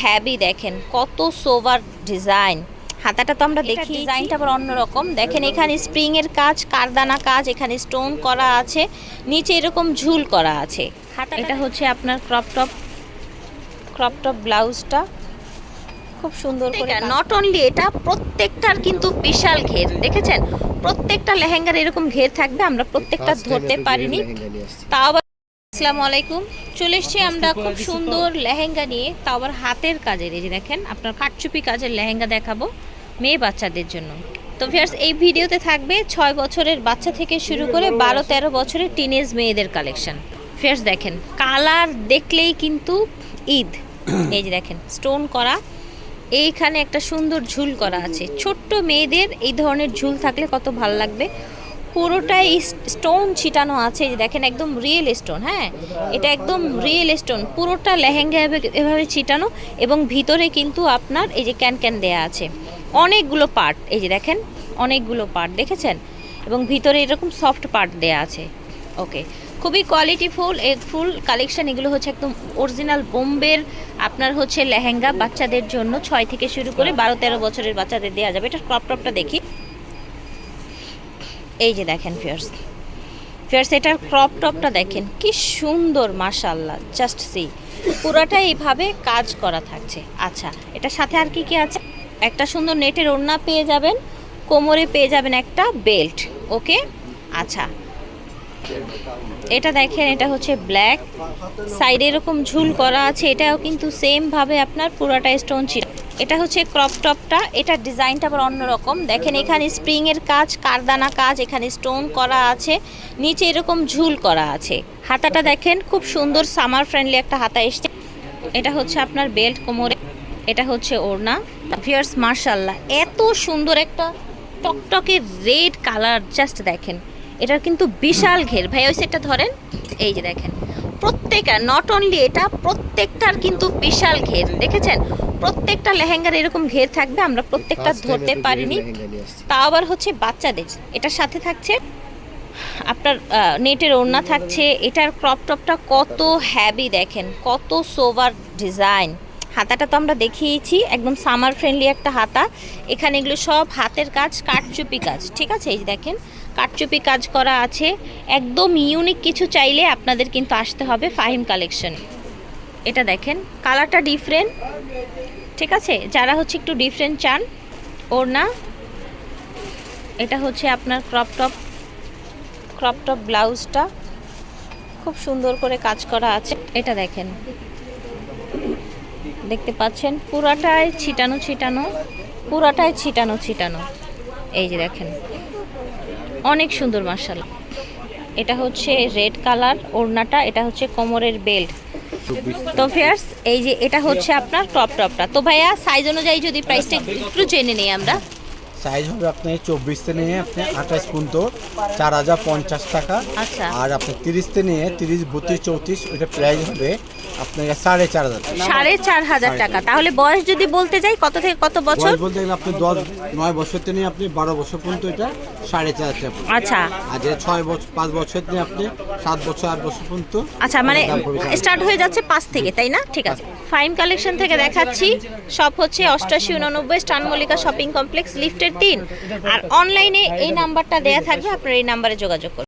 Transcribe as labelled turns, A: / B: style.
A: Heavy দেখেন কত sober design. হাতাটা তো আমরা দেখি ডিজাইনটা আবার অন্যরকম দেখেন এখানে স্প্রিং এর কাজ কারদানা কাজ এখানে স্টোন করা আছে নিচে এরকম ঝুল করা আছে। হাতা এটা হচ্ছে আপনার ক্রপ টপ ক্রপ টপ ব্লাউজটা। খুব সুন্দর করে নট অনলি এটা প্রত্যেকটার কিন্তু বিশাল ঘের দেখেছেন? প্রত্যেকটা লেহেঙ্গার এরকম ঘের থাকবে আমরা প্রত্যেকটা ধরতে পারিনি। তাও আসসালামু আলাইকুম। চলে এসেছি আমরা খুব সুন্দর লেহেঙ্গা নিয়ে তাও আবার হাতের কাজের এই যে দেখেন আপনার কাটচুপি কাজের লেহেঙ্গা দেখাবো মেয়ে বাচ্চাদের জন্য। তো ভিয়ার্স এই ভিডিওতে থাকবে ছয় বছরের বাচ্চা থেকে শুরু করে বারো তেরো বছরের টিনেজ মেয়েদের কালেকশন ফিয়ার্স দেখেন কালার দেখলেই কিন্তু ঈদ। এই যে দেখেন স্টোন করা। এইখানে একটা সুন্দর ঝুল করা আছে। ছোট্ট মেয়েদের এই ধরনের ঝুল থাকলে কত ভালো লাগবে। পুরোটাই স্টোন ছিটানো আছে দেখেন একদম রিয়েল স্টোন হ্যাঁ? এটা একদম রিয়েল স্টোন পুরোটা লেহেঙ্গা এভাবে- ছিটানো এবং ভিতরে কিন্তু আপনার এই যে ক্যান ক্যান দেয়া আছে। অনেকগুলো পার্ট এই যে দেখেন, অনেকগুলো পার্ট দেখেছেন? এবং ভিতরে এরকম সফট পার্ট দেয়া আছে। ওকে খুবই কোয়ালিটি ফুল ফুল কালেকশন এগুলো হচ্ছে একদম অরিজিনাল বোম্বের, আপনার হচ্ছে লেহেঙ্গা বাচ্চাদের জন্য ছয় থেকে শুরু করে বারো তেরো বছরের বাচ্চাদের দেওয়া যাবে। এটা ক্রপ টপটা দেখি। এই যে দেখেন ফিয়ার্স ফিয়ার্স এটার ক্রপ টপটা দেখেন, কি সুন্দর মাশাল্লাহ জাস্ট সি পুরোটা এইভাবে কাজ করা থাকছে। আচ্ছা এটার সাথে আর কি কি আছে? একটা সুন্দর নেটের ওড়না পেয়ে যাবেন, কোমরে পেয়ে যাবেন একটা বেল্ট ওকে আচ্ছা এটা দেখেন, এটা হচ্ছে ব্ল্যাক সাইডে এরকম ঝুল করা আছে, এটাও কিন্তু সেম ভাবে আপনার পুরোটা স্টোন ছিল। এটা হচ্ছে ক্রপ টপটা এটা ডিজাইনটা আবার অন্যরকম। দেখেন এখানে স্প্রিং এর কাজ কারদানা কাজ এখানে স্টোন করা আছে নিচে এরকম ঝুল করা আছে। হাতাটা দেখেন খুব সুন্দর সামার ফ্রেন্ডলি একটা হাতা এসছে। এটা হচ্ছে আপনার বেল্ট কোমরে এটা হচ্ছে ওড়না। ভিয়ার্স মার্শাল্লাহ এত সুন্দর একটা টকটকে রেড কালার জাস্ট দেখেন। এটার কিন্তু বিশাল ঘের। ভাই ওই সেটটা ধরেন এই যে দেখেন। প্রত্যেকটা নট অনলি এটা প্রত্যেকটার কিন্তু বিশাল ঘের দেখেছেন? প্রত্যেকটা লেহেঙ্গার এরকম ঘের থাকবে আমরা প্রত্যেকটা ধরতে পারিনি। তা আবার হচ্ছে বাচ্চাদের এটার সাথে থাকছে আপনার নেটের ওড়না থাকছে এটার ক্রপ টপটা কত হ্যাবি দেখেন কত সোভার ডিজাইন হাতাটা তো আমরা দেখিয়েছি, একদম সামার ফ্রেন্ডলি একটা হাতা। এখানে এগুলো সব হাতের কাজ, কাঠচুপি কাজ, ঠিক আছে? এই দেখেন, কাঠচুপি কাজ করা আছে। একদম ইউনিক কিছু চাইলে আপনাদের কিন্তু আসতে হবে ফাহিম কালেকশন এটা দেখেন কালারটা ডিফারেন্ট ঠিক আছে? যারা হচ্ছে একটু ডিফারেন্ট চান, ওড়না, এটা হচ্ছে আপনার ক্রপ টপ ক্রপ টপ ব্লাউজটা খুব সুন্দর করে কাজ করা আছে। এটা দেখেন দেখতে পাচ্ছেন, পুরাটাই ছিটানো ছিটানো, পুরাটাই ছিটানো ছিটানো। এই যে দেখেন, অনেক সুন্দর মার্শাল এটা হচ্ছে রেড কালার ওড়নাটা, এটা হচ্ছে কোমরের বেল্ট। তো ফেয়ার্স এই যে এটা হচ্ছে আপনার টপ টপটা। তো ভাইয়া সাইজ অনুযায়ী যদি প্রাইসটা একটু জেনে নিই আমরা
B: সাইজ হবে আপনি চব্বিশতে নিয়ে আপনি আঠাশ পর্যন্ত চার হাজার পঞ্চাশ টাকা।
A: আচ্ছা।
B: আর আপনি তিরিশতে নিয়ে তিরিশ বত্রিশ চৌত্রিশ ওইটা প্রাইস হবে আপনার সাড়ে চার হাজার
A: সাড়ে চার হাজার টাকা। তাহলে বয়স যদি বলতে যাই কত থেকে কত বছর?
B: বলতে গেলে আপনি দশ নয় বছর থেকে নিয়ে আপনি বারো বছর পর্যন্ত এটা সাড়ে চার হাজার টাকা।
A: আচ্ছা।
B: আর যেটা ছয় বছর পাঁচ বছর থেকে আপনি সাত বছর আট বছর পর্যন্ত
A: আচ্ছা মানে স্টার্ট হয়ে যাচ্ছে পাঁচ থেকে তাই না? ঠিক আছে। ফাইম কালেকশন থেকে দেখাচ্ছি। সব হচ্ছে অষ্টাশি উননব্বই স্টান মল্লিকা শপিং কমপ্লেক্স লিফটের তিন আর অনলাইনে এই নাম্বারটা দেয়া থাকবে আপনারা এই নাম্বারে যোগাযোগ করুন।